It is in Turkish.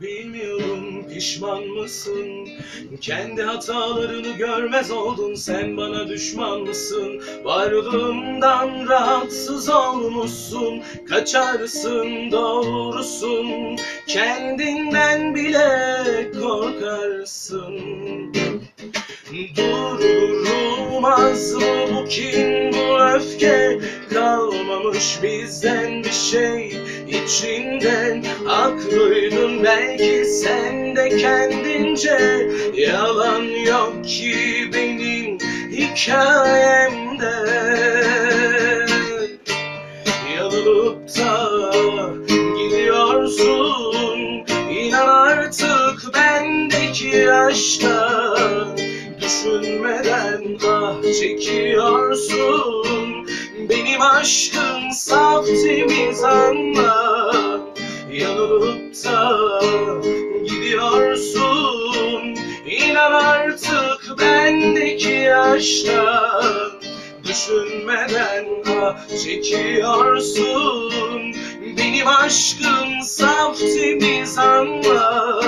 Bilmiyorum pişman mısın? Kendi hatalarını görmez oldun Sen bana düşman mısın? Varlığımdan rahatsız olmuşsun Kaçarsın doğrusun Kendinden bile korkarsın Durdurulmaz mı bu kin bu öfke Kalmamış bizden bir şey içinden Belki sen de kendince Yalan yok ki benim hikayemde. Yanılıp da gidiyorsun İnan artık bendeki aşka Düşünmeden ah çekiyorsun Benim aşkım saf temiz anla İnan artık bendeki aşka Düşünmeden ah çekiyorsun. Benim aşkım saf temiz anla